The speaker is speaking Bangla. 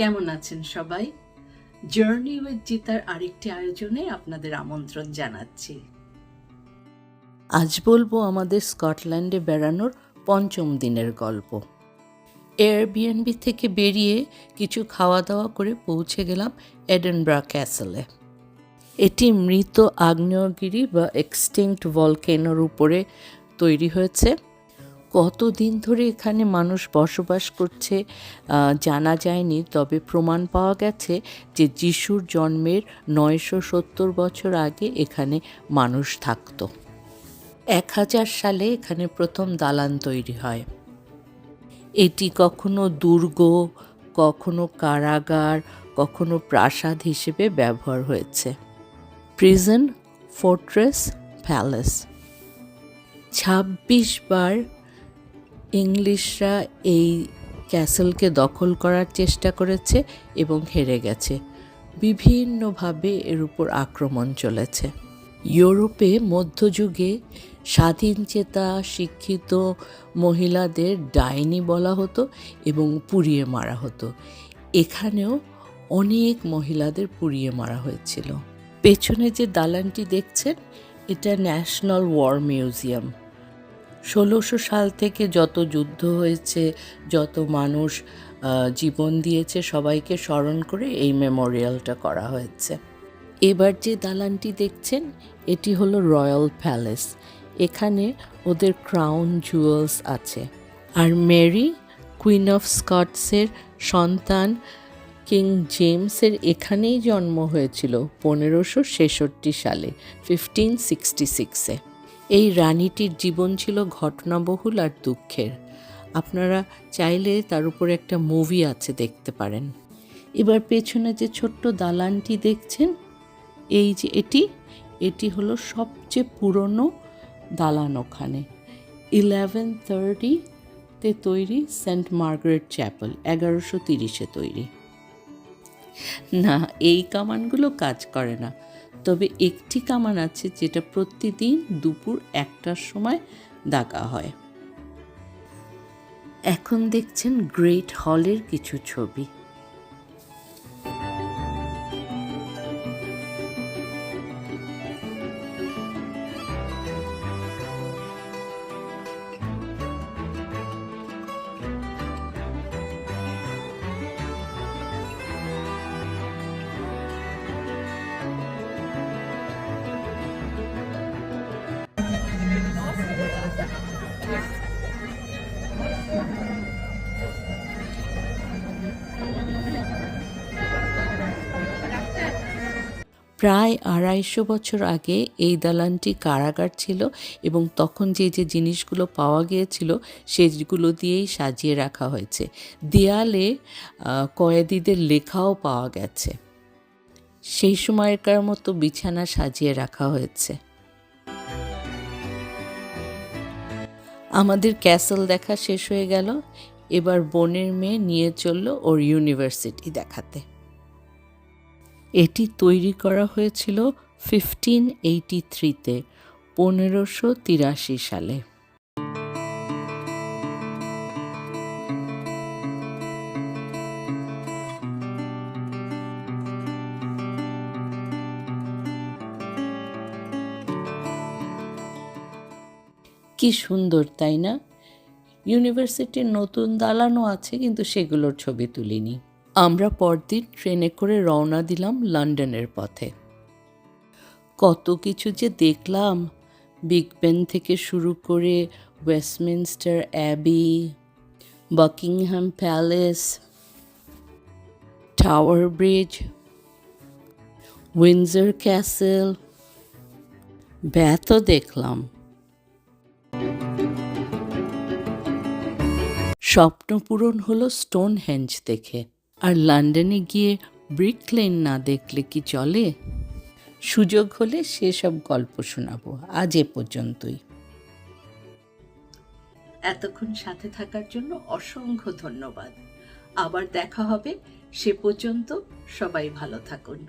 কেমন আছেন সবাই? জার্নি উইথ জিতার আরেকটি আয়োজনে আপনাদের আমন্ত্রণ জানাচ্ছি। আজ বলব আমাদের স্কটল্যান্ডে বেড়ানোর পঞ্চম দিনের গল্প। এয়ারবিএনবি থেকে বেরিয়ে কিছু খাওয়া দাওয়া করে পৌঁছে গেলাম এডেনব্রা ক্যাসেলে এটি মৃত আগ্নেয়গিরি বা এক্সটিংক্ট ভলকেনোর উপরে তৈরি হয়েছে। কতদিন ধরে এখানে মানুষ বসবাস করছে জানা যায়নি। তবে প্রমাণ পাওয়া গেছে যে যিশুর জন্মের নয়শো সত্তর বছর আগে এখানে মানুষ থাকতো। এক হাজার সালে এখানে প্রথম দালান তৈরি হয়। এটি কখনো দুর্গ, কখনো কারাগার, কখনো প্রাসাদ হিসেবে ব্যবহার হয়েছে। Prison, fortress, palace. ছাব্বিশ বার ইংলিশরা এই ক্যাসেলকে দখল করার চেষ্টা করেছে এবং হেরে গেছে। বিভিন্নভাবে এর উপর আক্রমণ চলেছে। ইউরোপে মধ্যযুগে স্বাধীনচেতা শিক্ষিত মহিলাদের ডাইনি বলা হতো এবং পুড়িয়ে মারা হতো। এখানেও অনেক মহিলাদের পুড়িয়ে মারা হয়েছিল। পেছনে যে দালানটি দেখছেন, এটা ন্যাশনাল ওয়ার মিউজিয়াম। ষোলোশো সাল থেকে যত যুদ্ধ হয়েছে, যত মানুষ জীবন দিয়েছে, সবাইকে স্মরণ করে এই মেমোরিয়ালটা করা হয়েছে। এবার যে দালানটি দেখছেন, এটি হলো রয়্যাল প্যালেস। এখানে ওদের ক্রাউন জুয়েলস আছে। আর মেরি, কুইন অফ স্কটসের সন্তান, কিং জেমসের এখানেই জন্ম হয়েছিল পনেরোশো ছেষট্টি সালে, ফিফটিন সিক্সটি সিক্সে। এই রানীটির জীবন ছিল ঘটনাবহুল আর দুঃখের। আপনারা চাইলে তার উপর একটা মুভি আছে দেখতে পারেন। এবার পেছনে যে ছোট্ট দালানটি দেখছেন, এই যে এটি এটি হলো সবচেয়ে পুরনো দালান ওখানে। ইলেভেন থার্টিতে তৈরি সেন্ট মার্গারেট চ্যাপেল, এগারোশো তিরিশে তৈরি। না, এই কামানগুলো কাজ করে না। তবে একটি কামান আছে যেটা প্রতিদিন দুপুর একটার সময় ডাকা হয়। এখন দেখছেন গ্রেট হলের কিছু ছবি। প্রায় আড়াইশো বছর আগে এই দালানটি কারাগার ছিল এবং তখন যে যে জিনিসগুলো পাওয়া গিয়েছিল সেগুলো দিয়েই সাজিয়ে রাখা হয়েছে। দেয়ালে কয়েদিদের লেখাও পাওয়া গেছে। সেই সময়কার মতো বিছানা সাজিয়ে রাখা হয়েছে। আমাদের ক্যাসেল দেখা শেষ হয়ে গেল। এবার বোনের মেয়ে নিয়ে চলল ওর ইউনিভার্সিটি দেখাতে। এটি তৈরি করা হয়েছিল ফিফটিন এইটি থ্রিতে পনেরোশো তিরাশি সালে। কি সুন্দর, তাই না? ইউনিভার্সিটির নতুন দালানও আছে, কিন্তু সেগুলোর ছবি তুলিনি। আমরা পরদিন ট্রেনে করে রওনা দিলাম লন্ডনের পথে। কত কিছু যে দেখলাম, বিগ বেন থেকে শুরু করে Westminster Abbey, Buckingham Palace, Tower Bridge Windsor Castle, ব্যাথও দেখলাম। স্বপ্ন পূরণ হলো স্টোন হেঞ্জ দেখে। আর লন্ডনে গিয়ে ব্রিকলেন না দেখলে কি চলে? সুযোগ হলে সেসব গল্প শোনাবো, আজ এ পর্যন্তই। এতক্ষণ সাথে থাকার জন্য অসংখ্য ধন্যবাদ। আবার দেখা হবে, সে পর্যন্ত সবাই ভালো থাকুন।